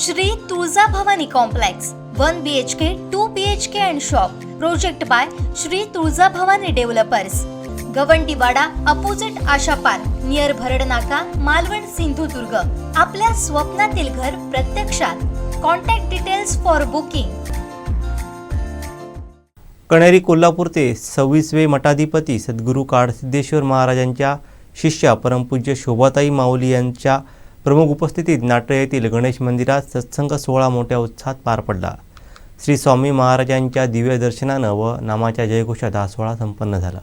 Shri Tulja Bhavani complex one B H K two B H K and shop project by Shri Tulja Bhavani developers Gawandiwada opposite Asha park near Bharad Naka Malvan Sindhudurg. आपल्या स्वप्नातील घर प्रत्यक्षात. Contact details for booking Kaneri Kolhapur ते सव्वीसवे मठाधिपती सद्गुरू काळसिद्धेश्वर महाराजांच्या शिष्या परमपूज्य शोभाताई माऊली यांच्या प्रमुख उपस्थितीत नाट्य येथील गणेश मंदिरात सत्संग सोहळा मोठ्या उत्साहात पार पडला. श्री स्वामी महाराजांच्या दिव्य दर्शनानं व नामाच्या जयघोषात हा सोहळा संपन्न झाला.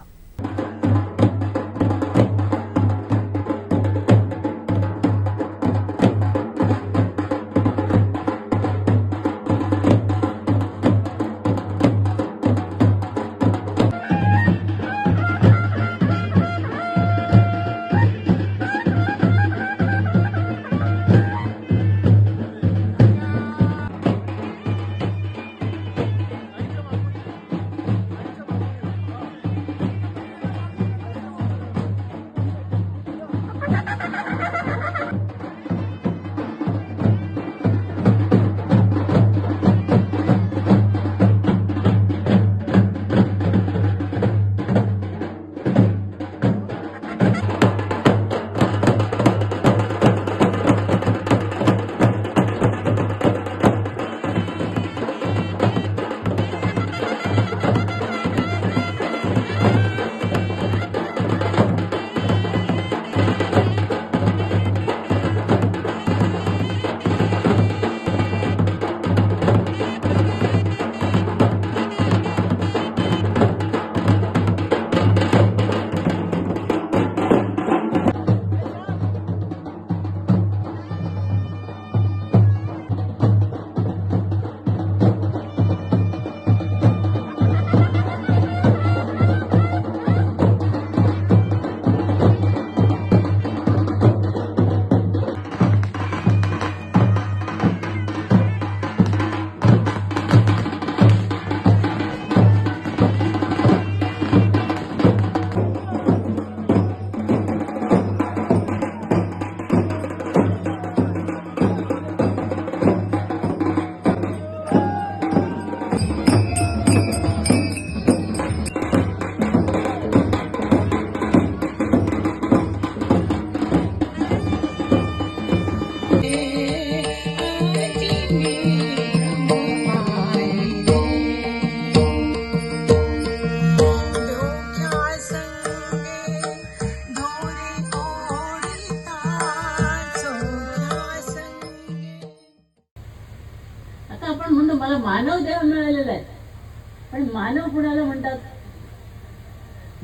पण मानव कुणाला म्हणतात?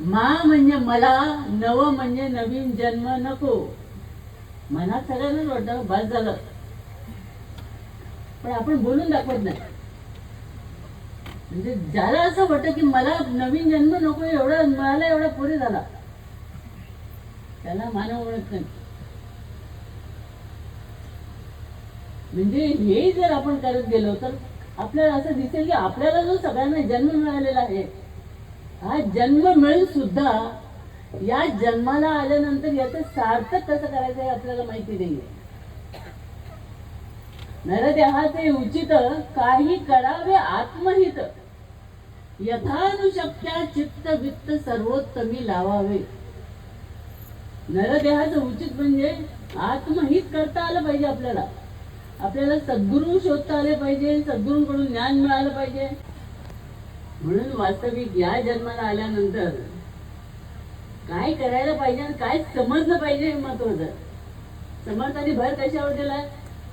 मा म्हणजे मला नव म्हणजे नवीन जन्म नको. मनात सगळ्यांनाच वाटतं बस झालं. पण आपण बोलून दाखवत नाही. म्हणजे ज्याला असं वाटतं की मला नवीन जन्म नको एवढा मिळाला एवढा पुरे झाला. त्याला मानव म्हणत नाही. म्हणजे हे जर आपण करत गेलो तर आपल्याला असं दिसेल की आपल्याला जो सगळ्यांना जन्म मिळालेला आहे हा जन्म मिळून सुद्धा या जन्माला आल्यानंतर याचं सार्थक कसं करायचं हे आपल्याला माहिती नाहीये. नरदेहाचे उचित काही करावे आत्महित. यथानुशक्त्या चित्त वित्त सर्वोत्तमी लावावे. नरदेहाचं उचित म्हणजे आत्महित करता आलं पाहिजे आपल्याला. आपल्याला सद्गुरू शोधता आले पाहिजे सद्गुरूंकडून ज्ञान मिळालं पाहिजे. म्हणून वास्तविक या जन्माला आल्यानंतर काय करायला पाहिजे आणि काय समजलं पाहिजे हे महत्वाचं. समर्थाने भर कशावर दिला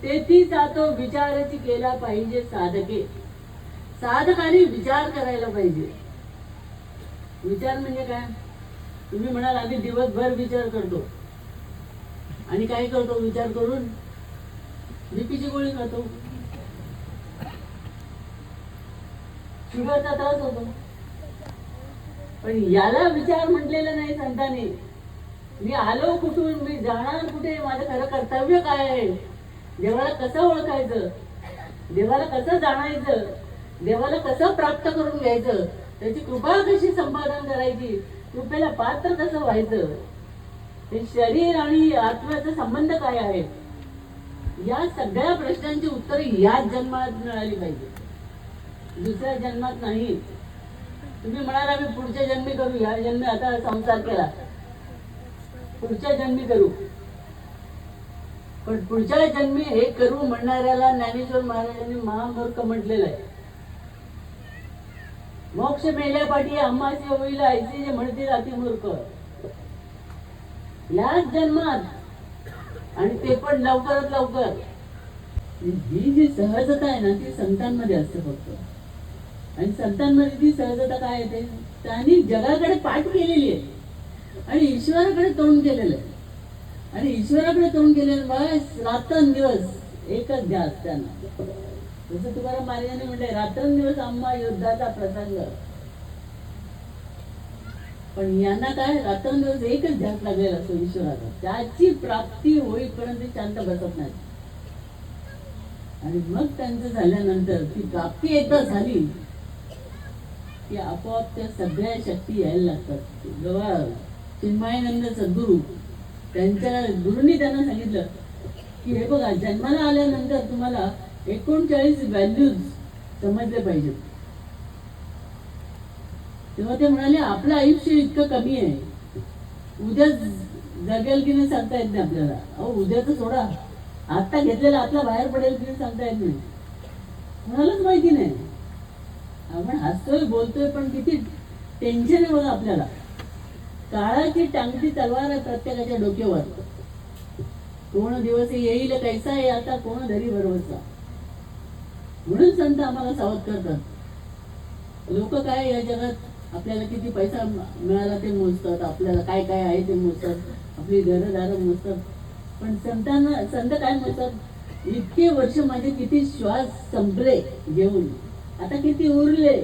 तेथी जातो विचाराची केला पाहिजे साधके. साधकाने विचार करायला पाहिजे. विचार म्हणजे काय? तुम्ही म्हणाल आम्ही दिवसभर विचार करतो. आणि काय करतो? विचार करून बीपीची गोळी खातो. शुगरचा त्रास होतो. पण याला विचार म्हटलेला नाही संतांनी. मी आलो कुठून? मी जाणार कुठे? माझं खरं कर्तव्य काय आहे? देवाला कसं ओळखायचं? देवाला कसं जाणायचं? देवाला कसं प्राप्त करून घ्यायचं? त्याची कृपा कशी संपादन करायची? कृपेला पात्र कसं व्हायचं? ते शरीर आणि आत्म्याचा संबंध काय आहे? या सगळ्या प्रश्नांची उत्तरे याच जन्मात मिळाली पाहिजे. दुसऱ्या जन्मात नाही. तुम्ही म्हणाला मी पुढच्या जन्मी करू या जन्मी आता संसार केला. पुढच्या जन्मी करू. पण पुढच्या जन्मी हे करू म्हणणाऱ्याला ज्ञानेश्वर महाराजांनी महामूर्ख म्हटलेलं आहे. मोक्ष मेल्यापाठी आम्हाची होईल ऐसे जे म्हणतील अतिमूर्ख. याच जन्मात आणि ते पण लवकरात लवकर. ही जी सहजता आहे ना ती संतांमध्ये असते फक्त. आणि संतांमध्ये ती सहजता काय येते त्यांनी जगाकडे पाठ केलेली आहे. आणि ईश्वराकडे तोंड केलेलं आहे. आणि ईश्वराकडे तोंड केलेलं म्हणजे बस रात्रंदिवस एकच द्या त्यांना. जसं तुम्हाला मार्गाने म्हटलंय रात्रंदिवस आम्हा युद्धाचा प्रसंग. पण यांना काय रात्रंदिवस एकच ध्यास लागलेला असतो ईश्वराचा त्याची प्राप्ती होईपर्यंत शांत बसत नाही. आणि मग त्यांचं झाल्यानंतर ती प्राप्ती एकदा झाली की आपोआप त्या सगळ्या शक्ती यायला लागतात. जेव्हा चिन्मयानंद सद्गुरू त्यांच्या गुरुंनी त्यांना सांगितलं की हे बघा जन्माला आल्यानंतर तुम्हाला एकोणचाळीस व्हॅल्यूज समजले पाहिजेत. तेव्हा ते म्हणाले आपलं आयुष्य इतकं कमी आहे. उद्या जगेल की नाही सांगता येत नाही आपल्याला. अहो उद्याचं सोडा. आत्ता घेतलेला आतला बाहेर पडेल की नाही सांगता येत नाही. कोणालाच माहिती नाही. आपण हसतोय बोलतोय पण किती टेन्शन आहे बघा आपल्याला. काळाची टांगती तलवार आहे प्रत्येकाच्या डोक्यावर. कोण दिवस येईल कैसा आहे आता कोण धरी भरवसा. म्हणून संत आम्हाला सावध करतात. लोक काय या जगात आपल्याला किती पैसा मिळाला ते मोजतात आपल्याला काय काय आहे ते मोजतात आपली घरदारं मोजतात. पण संतांना संत काय मोजतात? इतके वर्ष माझे किती श्वास संपले घेऊन. आता किती उरले?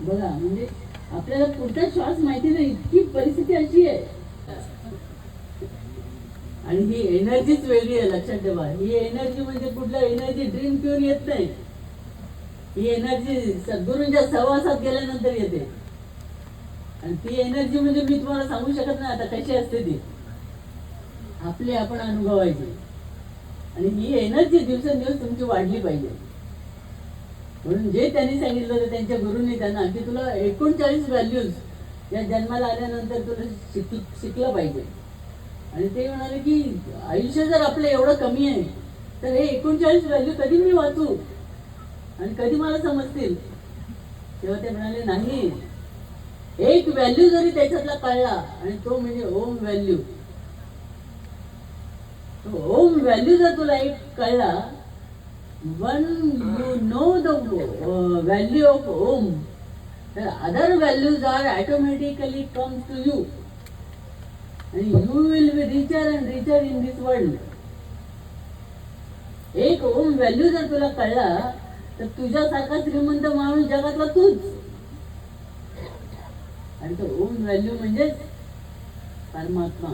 बघा म्हणजे आपल्याला पुढचा श्वास माहिती नाही इतकी परिस्थिती अशी आहे. आणि ही एनर्जीच वेगळी आहे लक्षात ठेवा. ही एनर्जी म्हणजे कुठला? एनर्जी ड्रीम पिऊन येत नाही. ही एनर्जी सद्गुरूंच्या सहवासात गेल्यानंतर येते. आणि ती एनर्जी म्हणजे मी तुम्हाला सांगू शकत नाही आता कशी असते ती. आपली आपण अनुभवायची. आणि ही एनर्जी दिवसेंदिवस तुमची वाढली पाहिजे. म्हणून जे त्यांनी सांगितलं होतं त्यांच्या गुरुंनी त्यांना की तुला एकोणचाळीस व्हॅल्यूज या जन्माला आल्यानंतर तुला शिक शिकलं पाहिजे. आणि ते म्हणाले की आयुष्य जर आपलं एवढं कमी आहे तर हे एकोणचाळीस व्हॅल्यू कधी मी वाचू? आणि कधी मला समजतील? तेव्हा ते म्हणाले नाही. एक व्हॅल्यू जरी त्याच्यातला कळला आणि तो म्हणजे ओम व्हॅल्यू ओम व्हॅल्यू जर तुला एक कळला one you know the value of Om तर other values are automatically come to you आणि you will be richer and richer in this world एक ओम व्हॅल्यू जर तुला कळला तर तुझ्यासारखा श्रीमंत माणूस जगातला तूच. आणि तो ओम व्हॅल्यू म्हणजेच परमात्मा.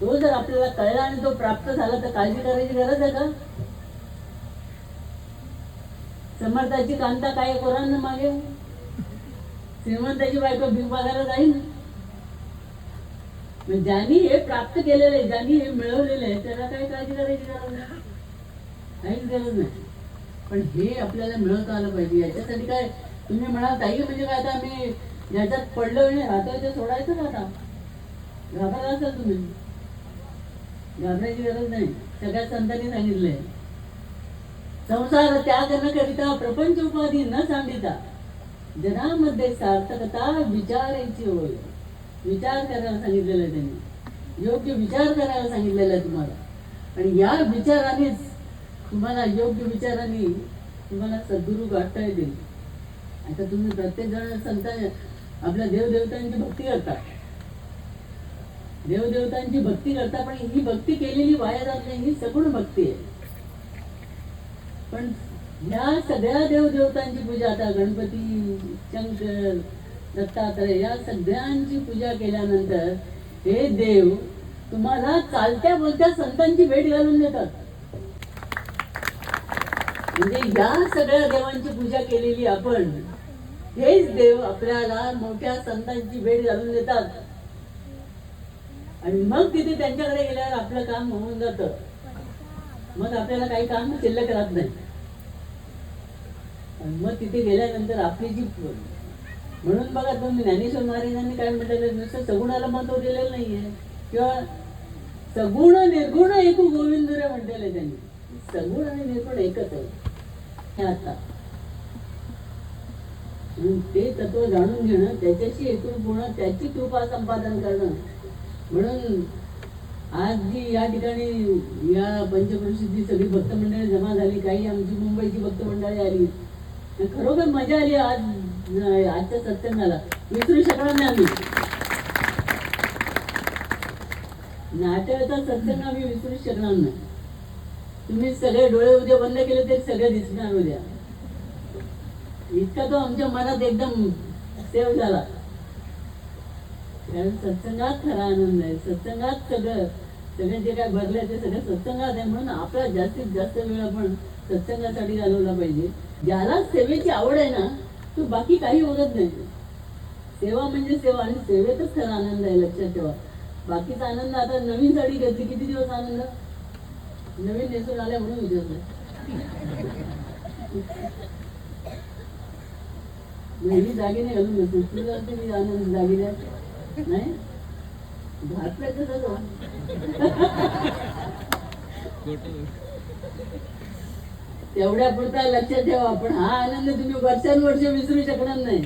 तो जर आपल्याला कळला आणि तो प्राप्त झाला तर काळजी करायची गरज आहे का? समर्थाची कांता काय कोरान मागे? श्रीमंताची बायको भीक मागायला जाईल मग ज्यांनी हे प्राप्त केलेलं आहे ज्यांनी हे मिळवलेलं आहे त्याला काय काळजी करायची गरज नाही? काहीच गरज नाही. पण हे आपल्याला मिळत आलं पाहिजे. याच्यासाठी काय तुम्ही म्हणाल ताई म्हणजे काय आता आम्ही याच्यात पडलो आणि राहतोय ते सोडायचं आता? घाबरला असाल तुम्ही. घाबरायची गरज नाही. सगळ्या संतांनी सांगितलंय. संसार त्याग न करिता प्रपंच उपाधी न सांगिता जनामध्ये सार्थकता विचारायची होय. विचार करायला सांगितलेलं आहे त्यांनी. योग्य विचार करायला सांगितलेला आहे तुम्हाला. आणि या विचारानेच तुम्हाला योग्य विचाराने तुम्हाला सद्गुरू गाठता येतील आता तुम्ही प्रत्येक जण संत आपल्या देवदेवतांची भक्ती करता. देवदेवतांची भक्ती करता पण ही भक्ती केलेली वाया जात नाही ही सगुण भक्ती आहे. पण या सगळ्या देवदेवतांची पूजा आता गणपती शंकर दत्तात्रय या सगळ्यांची पूजा केल्यानंतर हे देव तुम्हाला चालत्या बोलत्या संतांची भेट घालून देतात. म्हणजे या सगळ्या देवांची पूजा केलेली आपण हेच देव आपल्याला मोठ्या संतांची भेट घालून देतात. आणि मग तिथे त्यांच्याकडे गेल्यावर आपलं काम होऊन जातं. मग आपल्याला काही काम शिल्लक राहत नाही. मग तिथे गेल्यानंतर आपली जी म्हणून बघा तुम्ही ज्ञानेश्वर महाराजांनी काय म्हटलेलं नुसतं सगुणाला महत्त्व दिलेलं नाहीये. किंवा सगुण निर्गुण एकू गोविंद रे म्हटलेलं त्यांनी. सगुण आणि निर्गुण एकच आहे. हे ते तत्व जाणून घेणं त्याच्याशी एकूण पूर्ण त्याची कृपा संपादन करणं. म्हणून आज जी या ठिकाणी या पंचप्रसिद्धी सगळी भक्त मंडळी जमा झाली काही आमची मुंबईची भक्त मंडळी आली खरोखर मजा आली आज आजच्या सत्संगाला. विसरू शकणार नाही आम्ही. नाट्याचा सत्संग आम्ही विसरू शकणार नाही. तुम्ही सगळे डोळे उद्या बंद केले तरी सगळे दिसणार उद्या. इतका तो आमच्या मनात एकदम सेव झाला. कारण सत्संगात खरा आनंद आहे. सत्संगात सगळं सगळे जे काय भरले ते सगळं सत्संगात आहे. म्हणून आपला जास्तीत जास्त वेळ आपण सत्संगासाठी घालवला पाहिजे. ज्याला सेवेची आवड आहे ना तो बाकी काही बघत नाही. सेवा म्हणजे सेवा आणि सेवेतच खरा आनंद आहे लक्षात ठेवा. बाकीचा आनंद आता नवीन साडी घेतली किती दिवस आनंद? नवीन नेसून आल्या म्हणून विचारलं नेहमी दागिने घालून घेतो तुला वाटतं मी आनंद दागिने. नाही? घातलं कसं तेवढ्या पुरता लक्षात ठेवा. पण हा आनंद तुम्ही वर्षानुवर्ष विसरू शकणार नाही.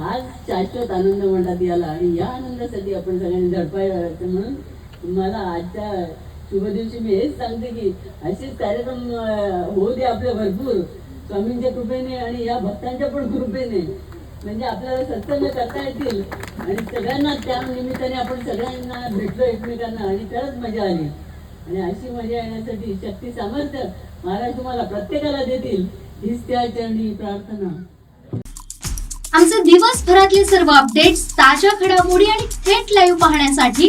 आज शाश्वत आनंद म्हणतात याला. आणि या आनंदासाठी आपण सगळ्यांनी धडपाय म्हणून तुम्हाला आजच्या शुभ दिवशी मी हेच सांगते की असेच कार्यक्रम अं, होऊ दे आपले भरपूर. स्वामींच्या कृपेने आणि या भक्तांच्या पण कृपेने. म्हणजे आपल्याला सत्संग करता येतील आणि सगळ्यांना त्या निमित्ताने आपण सगळ्यांना भेटलो एकमेकांना आणि तरच मजा आली. आणि अशी मजा येण्यासाठी शक्ती सामर्थ्य महाराज तुम्हाला प्रत्येकाला देतील. हीच त्या चरणी प्रार्थना. आमचे दिवसभरातले सर्व अपडेट्स ताज्या घडामोडी आणि थेट लाईव्ह पाहण्यासाठी